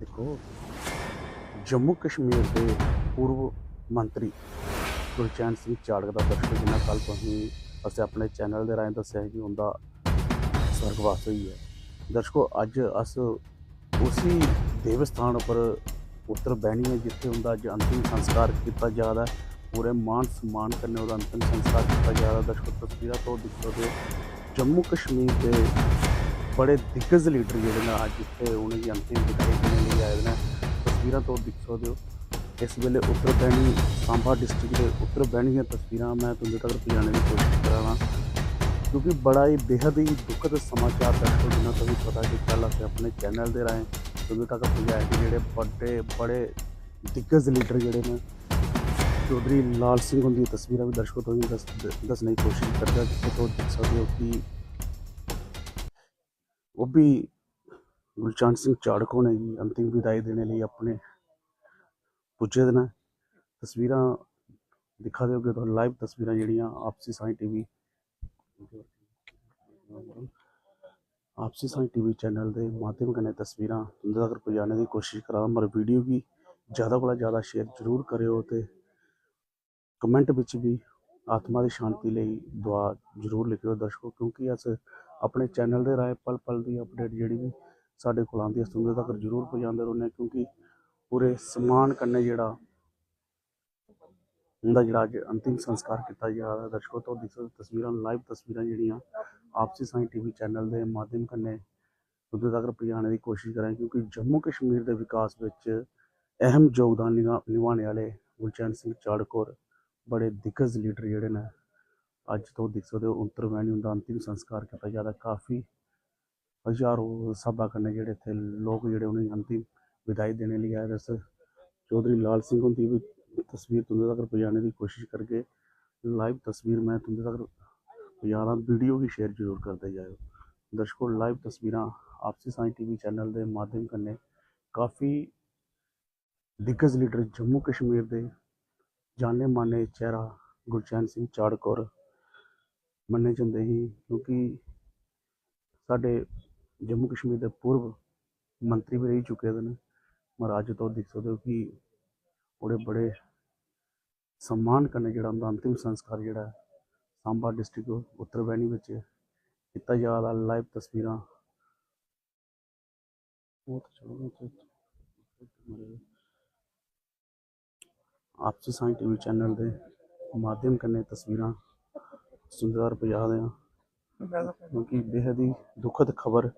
ਦੇਖੋ, ਜੰਮੂ ਕਸ਼ਮੀਰ ਦੇ ਪੂਰਵ ਮੰਤਰੀ ਗੁਰਚੈਨ ਸਿੰਘ ਚਾੜਕ ਦਾ ਦਰਸ਼ਕ ਜਿੰਨਾ ਕੱਲ ਤੁਸੀਂ ਅਸੀਂ ਆਪਣੇ ਚੈਨਲ ਦੇ ਰਾਹੀਂ ਦੱਸਿਆ ਕਿ ਉਹਦਾ ਸਵਰਗਵਾਸ ਹੋਈ ਹੈ। ਦਰਸ਼ਕੋ, ਅੱਜ ਅਸ ਉਸੇ ਦੇਵ ਉੱਪਰ ਉੱਤਰ ਬਹਿਣੀ ਹੈ, ਜਿੱਥੇ ਉਹਦਾ ਅੱਜ ਅੰਤਿਮ ਸੰਸਕਾਰ ਕੀਤਾ ਜਾ ਰਿਹਾ ਪੂਰੇ ਮਾਨ ਸਨਮਾਨ ਕਰਨੇ ਉਹਦਾ ਅੰਤਿਮ ਸੰਸਕਾਰ ਕੀਤਾ ਜਾ ਰਿਹਾ ਦਰਸ਼ਕੋ, ਤਸਵੀਰਾਂ ਤੋਂ ਦਿਖ ਸਕਦੇ ਹੋ ਜੰਮੂ ਕਸ਼ਮੀਰ ਦੇ ਬੜੇ ਦਿੱਗਜ ਲੀਡਰ ਜਿਹੜੇ ਨੇ ਅੱਜ ਇੱਥੇ ਉਹਨਾਂ ਦੀ ਅੰਤਿਮ ਵਿਦਾਈ ਦੇਣ ਲਈ ਆਏ ਨੇ। ਤਸਵੀਰਾਂ ਤੋਂ ਦਿਖ ਸਕਦੇ ਹੋ ਇਸ ਵੇਲੇ ਉੱਤਰ ਬੈਣੀ ਸਾਂਬਾ ਡਿਸਟ੍ਰਿਕਟ ਦੇ ਉੱਤਰ ਬੈਣੀ ਦੀਆਂ ਤਸਵੀਰਾਂ ਮੈਂ ਤੁਹਾਡੇ ਤੱਕ ਪਹੁੰਚਾਉਣ ਦੀ ਕੋਸ਼ਿਸ਼ ਕਰਾਂਗਾ ਕਿਉਂਕਿ ਬੜਾ ਹੀ ਬੇहद ਹੀ ਦੁਖਦ ਸਮਾਚਾਰ ਦਰਸ਼ਕੋ ਜਿਨ੍ਹਾਂ ਤੋਂ ਵੀ ਪਤਾ ਕਿ ਕੱਲ੍ਹ ਆਪਣੇ ਚੈਨਲ ਦੇ ਰਾਹੀਂ ਤੁਹਾਨੂੰ ਤੱਕ ਪਹੁੰਚਾਏ ਕਿ ਜਿਹੜੇ ਵੱਡੇ, ਬੜੇ ਦਿੱਗਜ ਲੀਡਰ ਜਿਹੜੇ ਨੇ, ਚੌਧਰੀ ਲਾਲ ਸਿੰਘ ਹੁੰਦੀ ਤਸਵੀਰਾਂ ਵੀ ਦਰਸ਼ਕੋ ਤੋਂ ਦੱਸਣ ਦੀ ਕੋਸ਼ਿਸ਼ ਕਰਦਾ, ਜਿੱਥੇ ਤੋਂ ਦੇਖ ਸਕਦੇ ਹੋ ਕਿ ਉਹ ਵੀ ਗੁਲਚਾਨ ਸਿੰਘ ਚਾੜਕੋ ਨੇ ਜੀ, ਅੰਤਿਮ ਵਿਦਾਈ ਦੇਣ ਲਈ ਆਪਣੇ ਪੁੱਜੇ ਦੇ ਨੇ ਤਸਵੀਰਾਂ ਦਿਖਾ ਦਿਓਗੇ ਤੁਹਾਨੂੰ ਲਾਈਵ ਤਸਵੀਰਾਂ ਜਿਹੜੀਆਂ ਆਪਸੀ ਸਾਈ ਟੀਵੀ ਆਪਸੀ ਸਾਈ ਟੀਵੀ ਚੈਨਲ ਦੇ ਮਾਧਿਅਮ ਕਨੇ ਤਸਵੀਰਾਂ ਤੁੰਦੇ ਤੱਕ ਪਹੁੰਚਾਉਣ ਦੀ ਕੋਸ਼ਿਸ਼ ਕਰਾਂ ਮਰ ਵੀਡੀਓ ਵੀ ਜ਼ਿਆਦਾ ਕੋਲ ਜ਼ਿਆਦਾ ਸ਼ੇਅਰ ਜ਼ਰੂਰ ਕਰਿਓ ਤੇ ਕਮੈਂਟ ਵਿੱਚ ਵੀ ਆਤਮਾ ਦੀ ਸ਼ਾਂਤੀ ਲਈ ਦੁਆ ਜ਼ਰੂਰ ਲਿਖਿਓ ਦਰਸ਼ਕੋ, ਕਿਉਂਕਿ ਅਸ ਆਪਣੇ ਚੈਨਲ ਦੇ ਰਾਹੀਂ ਪਲ ਪਲ ਦੀ ਅਪਡੇਟ ਜਿਹੜੀ ਵੀ ਸਾਡੇ ਕੋਲ ਆਉਂਦੀ ਹੈ ਤੁੰਦੇ ਤੱਕ ਜ਼ਰੂਰ ਪਹੁੰਚਾਉਂਦੇ ਰਹਿੰਦੇ ਹਾਂ ਕਿਉਂਕਿ ਪੂਰੇ ਸਮਾਨ ਕਰਨੇ ਜਿਹੜਾ ਉਹਦਾ ਜਿਹੜਾ ਅੱਜ ਅੰਤਿਮ ਸੰਸਕਾਰ ਕੀਤਾ ਜਾ ਰਿਹਾ ਦਰਸ਼ਕੋ ਤੋਂ ਦਿਖ ਤਸਵੀਰਾਂ ਲਾਈਵ ਤਸਵੀਰਾਂ ਜਿਹੜੀਆਂ ਆਪਸੀ ਸਾਈ ਟੀਵੀ ਚੈਨਲ ਦੇ ਮਾਧਿਅਮ ਕਰਨੇ ਉਹਦੇ ਤੱਕ ਪਹੁੰਚਾਉਣ ਦੀ ਕੋਸ਼ਿਸ਼ ਕਰਾਂ ਕਿਉਂਕਿ ਜੰਮੂ ਕਸ਼ਮੀਰ ਦੇ ਵਿਕਾਸ ਵਿੱਚ ਅਹਿਮ ਯੋਗਦਾਨ ਨਿਭਾਉਣ ਵਾਲੇ ਗੁਲਚੈਨ ਸਿੰਘ ਚਾੜਕੌਰ ਬੜੇ ਦਿੱਗਜ ਲੀਡਰ ਜਿਹੜੇ ਨੇ ਅੱਜ ਤੋਂ ਦਿਖ ਸਕਦੇ ਹੋ, ਉੱਤਰ ਵੈਣੀ ਦਾ ਅੰਤਿਮ ਸੰਸਕਾਰ ਕੀਤਾ ਜਾਂਦਾ ਕਾਫੀ ਹਜ਼ਾਰੋ ਸਭਾ ਕਰਨੇ ਜਿਹੜੇ ਇੱਥੇ ਲੋਕ ਜਿਹੜੇ ਉਹਨਾਂ ਦੀ ਅੰਤਿਮ ਵਿਦਾਈ ਦੇਣ ਲਈ ਆਏ ਰਸ ਚੌਧਰੀ ਲਾਲ ਸਿੰਘ ਹੁੰਦੀ ਵੀ ਤਸਵੀਰ ਤੁੰਦੇ ਤੱਕ ਪਹੁੰਚਾਉਣ ਦੀ ਕੋਸ਼ਿਸ਼ ਕਰਕੇ ਲਾਈਵ ਤਸਵੀਰ ਮੈਂ ਤੁੰਦੇ ਤੱਕ ਪਹੁੰਚਾਉਣਾ, ਵੀਡੀਓ ਵੀ ਸ਼ੇਅਰ ਜ਼ਰੂਰ ਕਰਦੇ ਜਾਇਓ। ਦਰਸ਼ਕੋ, ਲਾਈਵ ਤਸਵੀਰਾਂ ਆਪਸੀ ਸਾਈ ਟੀਵੀ ਚੈਨਲ ਦੇ ਮਾਧਿਅਮ ਕਰਨੇ ਕਾਫੀ ਦਿੱਗਜ ਲੀਡਰ ਜੰਮੂ ਕਸ਼ਮੀਰ ਦੇ ਜਾਣੇ ਮਾਨੇ ਚਿਹਰਾ ਗੁਰਚੈਨ ਸਿੰਘ ਚਾੜਕੌਰ ਮੰਨੇ ਜਾਂਦੇ ਸੀ, ਕਿਉਂਕਿ ਸਾਡੇ ਜੰਮੂ ਕਸ਼ਮੀਰ ਦੇ ਪੂਰਵ ਮੰਤਰੀ ਵੀ ਰਹਿ ਚੁੱਕੇ ਹਨ ਮਹਾਰਾਜ ਤੋਂ ਦੇਖ ਸਕਦੇ ਹੋ ਕਿ ਬੜੇ ਬੜੇ ਸਨਮਾਨ ਕਰਨੇ ਜਿਹੜਾ ਉਹਦਾ ਅੰਤਿਮ ਸੰਸਕਾਰ ਜਿਹੜਾ ਸਾਂਬਾ ਡਿਸਟ੍ਰਿਕਟ ਉੱਤਰ ਬੈਣੀ ਵਿੱਚ ਕੀਤਾ ਜਾ ਰਿਹਾ ਲਾਈਵ ਤਸਵੀਰਾਂ। ਬਹੁਤ ਚਲੋ ਆਪਸੀ ਸਾਈ ਟੀਵੀ ਚੈਨਲ ਦੇ ਮਾਧਿਅਮ ਕਰਨੇ ਤਸਵੀਰਾਂ। ਸੁੰਦਰ ਪਜਾ ਦੇ ਕਿਉਂਕਿ ਬੇहद ਹੀ ਦੁਖਦ ਖਬਰ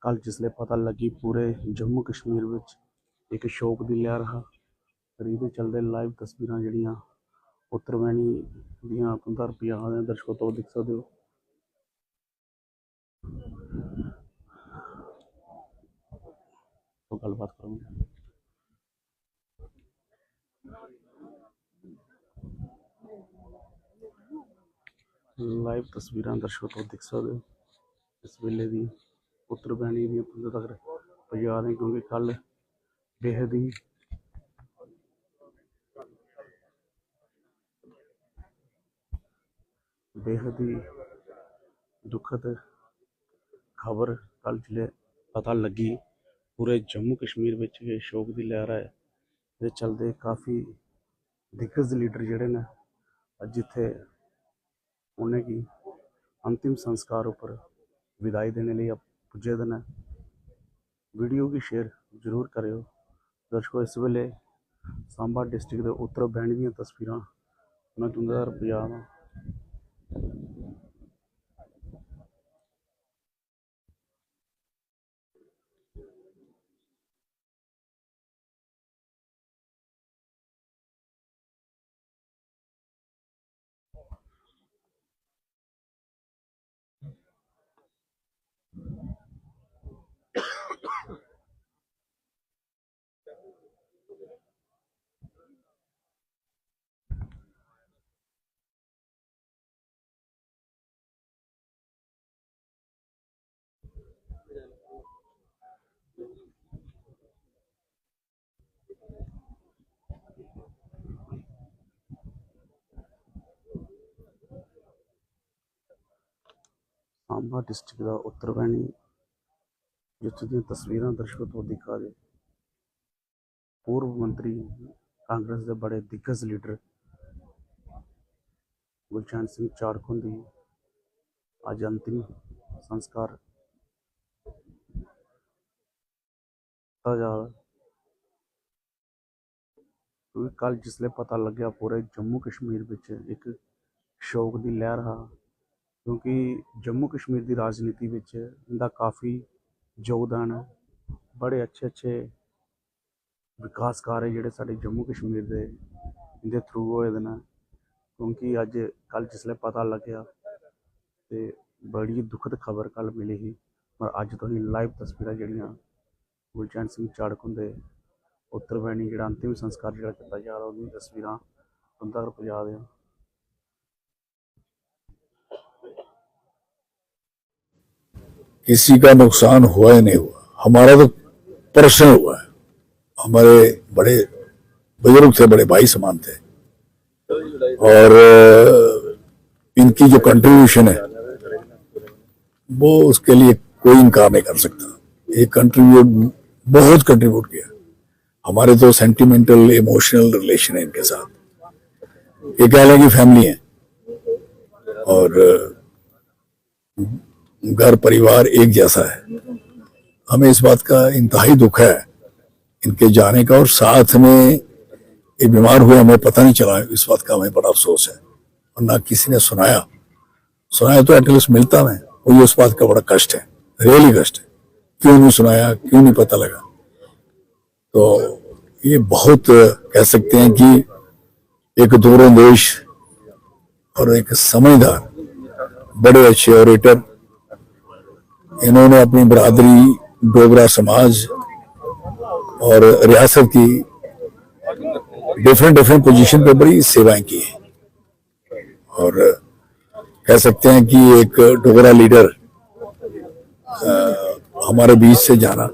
ਕੱਲ ਜਿਸਲੇ ਪਤਾ ਲੱਗੀ ਪੂਰੇ ਜੰਮੂ ਕਸ਼ਮੀਰ ਵਿੱਚ ਇੱਕ ਸ਼ੋਕ ਦੀ ਲਹਿਰ ਹੈ ਇਹਦੇ ਚੱਲਦੇ ਲਾਈਵ ਤਸਵੀਰਾਂ ਜਿਹੜੀਆਂ ਉੱਤਰਵੈਣੀ ਦੀਆਂ ਕੁੰਦਰ ਪਿਆ ਦੇ ਦਰਸ਼ਕੋ ਤੋਂ ਦੇਖ ਸਕਦੇ ਹੋ। ਗੱਲਬਾਤ ਕਰਾਂਗੇ। ਲਾਈਵ ਤਸਵੀਰਾਂ ਦਰਸ਼ਕੋ ਤੋਂ ਦੇਖ ਸਕਦੇ ਹੋ। ਇਸ ਵੇਲੇ ਦੀ ਪੁੱਤਰ ਬੈਣੀ ਦੀਆਂ ਪੁੰਜ ਤੱਕ ਪਜਾ ਰਹੇ ਕਿਉਂਕਿ ਕੱਲ ਬੇਹਦ ਹੀ ਬੇਹਦ ਹੀ ਦੁਖਦ ਖਬਰ ਕੱਲ ਜਿਲੇ ਪਤਾ ਲੱਗੀ। ਪੂਰੇ ਜੰਮੂ ਕਸ਼ਮੀਰ ਵਿੱਚ ਇਹ ਸ਼ੋਕ ਦੀ ਲਹਿਰ ਹੈ। ਇਹਦੇ ਚਲਦੇ ਕਾਫੀ ਦਿੱਗਜ ਲੀਡਰ ਜਿਹੜੇ ਨੇ ਅੱਜ ਇੱਥੇ ਉਹਨੇ ਕੀ ਅੰਤਿਮ ਸੰਸਕਾਰ ਉੱਪਰ ਵਿਦਾਈ ਦੇਣ ਲਈ ਪੁੱਜੇ ਦੇ ਨੇ ਵੀਡੀਓ ਵੀ ਸ਼ੇਅਰ ਜ਼ਰੂਰ ਕਰਿਓ। ਦਰਸ਼ਕੋ, ਇਸ ਵੇਲੇ ਸਾਂਬਾ ਡਿਸਟ੍ਰਿਕਟ ਦੇ ਉੱਤਰ ਬੈਣੀ ਦੀਆਂ ਤਸਵੀਰਾਂ ਮੈਂ ਤੁੰਦਾ ਰੁਪਿਆ ਚੰਬਾ ਡਿਸਟ੍ਰਿਕਟ ਦਾ ਉੱਤਰ ਵੈਣੀ ਜਿੱਥੇ ਦੀਆਂ ਤਸਵੀਰਾਂ ਦਰਸ਼ਕੋ ਤੋਂ ਦਿਖਾ ਰਹੇ ਪੂਰਵ ਮੰਤਰੀ ਕਾਂਗਰਸ ਦੇ ਬੜੇ ਦਿੱਗਜ ਲੀਡਰ ਗੁਲਚਾਨ ਸਿੰਘ ਚਾੜਖੁੰਦ ਦੀ ਅੱਜ ਅੰਤਿਮ ਸੰਸਕਾਰ ਤਾਜਾਲ ਕੱਲ ਜਿਸਲੇ ਪਤਾ ਲੱਗਿਆ, ਪੂਰੇ ਜੰਮੂ ਕਸ਼ਮੀਰ ਵਿੱਚ ਇੱਕ ਸ਼ੋਕ ਦੀ ਲਹਿਰ ਆ ਕਿਉਂਕਿ ਜੰਮੂ ਕਸ਼ਮੀਰ ਦੀ ਰਾਜਨੀਤੀ ਵਿੱਚ ਇਹਦਾ ਕਾਫੀ ਯੋਗਦਾਨ ਹੈ। ਬੜੇ ਅੱਛੇ ਅੱਛੇ ਵਿਕਾਸ ਕਾਰਜ ਜਿਹੜੇ ਸਾਡੇ ਜੰਮੂ ਕਸ਼ਮੀਰ ਦੇ ਇਹਦੇ ਥਰੂ ਹੋਏ ਦੇ ਨੇ ਕਿਉਂਕਿ ਅੱਜ ਕੱਲ ਜਿਸਲੇ ਪਤਾ ਲੱਗਿਆ ਤੇ ਬੜੀ ਦੁਖਦ ਖਬਰ ਕੱਲ ਮਿਲੀ ਸੀ, ਪਰ ਅੱਜ ਤੁਸੀਂ ਲਾਈਵ ਤਸਵੀਰਾਂ ਜਿਹੜੀਆਂ ਗੁਲਚੈਨ ਸਿੰਘ ਚਾੜਕੁਨ ਦੇ ਉੱਤਰ ਬੈਣੀ ਜਿਹੜਾ ਅੰਤਿਮ ਸੰਸਕਾਰ ਜਿਹੜਾ ਕੀਤਾ ਜਾ ਰਿਹਾ ਉਹਦੀਆਂ ਤਸਵੀਰਾਂ ਤੁਹਾਨੂੰ ਤੱਕ ਪਹੁੰਚਾ किसी का नुकसान हुआ ही नहीं हुआ। हमारा तो पर्सनल हुआ है। हमारे बड़े बुज़ुर्ग थे, बड़े भाई समान थे। और इनकी जो कंट्रीब्यूशन है, वो उसके लिए कोई इनकार नहीं कर सकता। ये कंट्रीब्यूट बहुत कंट्रीब्यूट किया। हमारे तो सेंटिमेंटल इमोशनल रिलेशन है इनके साथ। ये कह लें कि फैमिली है। और घर परिवार एक जैसा है। हमें इस बात का इंतहाई दुख है, इनके जाने का और साथ में ये बीमार हुए हमें पता नहीं चला, इस बात का हमें बड़ा अफसोस है। और ना किसी ने सुनाया। सुनाया तो एटलीस्ट मिलता मैं वही उस बात का बड़ा कष्ट है रियली कष्ट है। क्यों नहीं सुनाया, क्यों नहीं पता लगा? तो ये बहुत कह सकते हैं कि एक दूर देश और एक समझदार, बड़े अच्छे ऑरेटर इन्होंने अपनी बरादरी डोगरा समाज और रियासत की डिफरेंट डिफरेंट पोजीशन पे बड़ी सेवाएँ की और कह सकते हैं कि एक डोगरा लीडर अ, हमारे बीच से जाना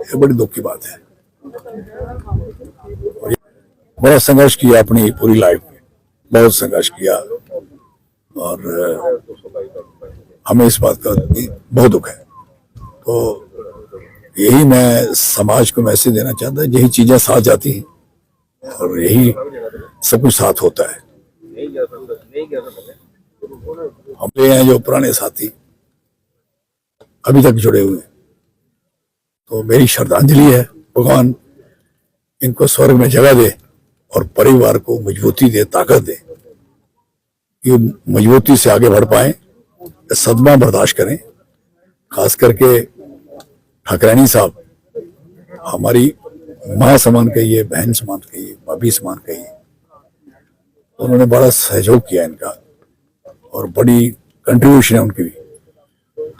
ये बड़ी दुख की बात है। बड़ा संघर्ष किया अपनी पूरी लाइफ में बहुत संघर्ष किया। और हमें इस बात का बहुत दुख है। तो यही मैं समाज को मैसेज देना चाहता यही चीज़ें साथ जाती हैं और यही सब कुछ साथ होता है। हमारे हैं जो पुराने साथी, अभी तक जुड़े हुए हैं। तो मेरी श्रद्धांजलि है, भगवान इनको स्वर्ग में जगह दे और परिवार को मजबूती दे, ताकत दे। ये मजबूती से आगे बढ़ पाए। सदमा बर्दाश्त करें खास करके ठकरानी साहब हमारी माँ समान कहिए बहन समान कहिए भाभी समान कहिए उन्होंने बड़ा सहयोग किया इनका और बड़ी कंट्रीब्यूशन है उनकी भी।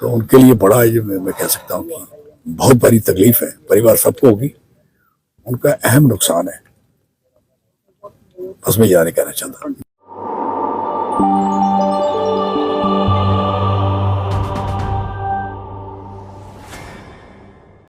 तो उनके लिए बड़ा मैं, मैं कह सकता हूँ कि बहुत बड़ी तकलीफ़ है परिवार सबको होगी। उनका अहम नुकसान है। बस मैं नहीं कहना चाहता